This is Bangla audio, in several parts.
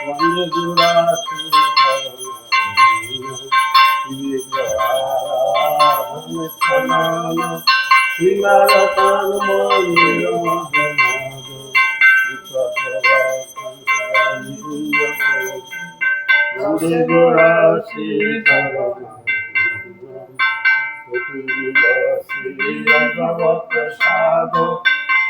বন্দে গুরাশি চরণ শ্রীনারতান মন্দির বন্দে গুরাশি চরণ ভগবত সাধ শরণ ধৃতা নদীবত সংজ্ঞা চিতৈব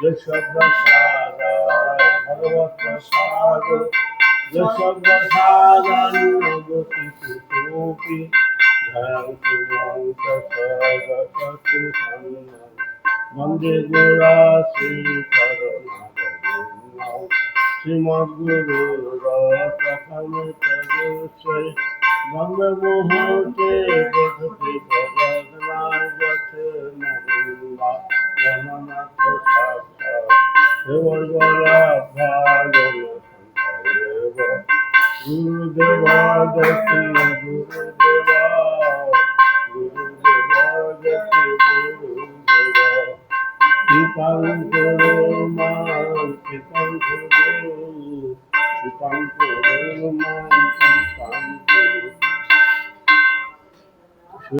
যশব্দসারা ভগবত সাগ যশব্দসাগান্নগতি সুতোপি বন্দে গোরাশি শ্রীমদ্গুরু প্রথম তদুষয় রণমোহতে দেখতে জগৎলাল যত মহিলা জননাথ সেবলা ভাগ গুরুদেবা দশী গুরুদেবা গুরুদেবা দশী গুরুদেবা। কৃপাল করো মা, কৃপাল করো। Shanti Om Shanti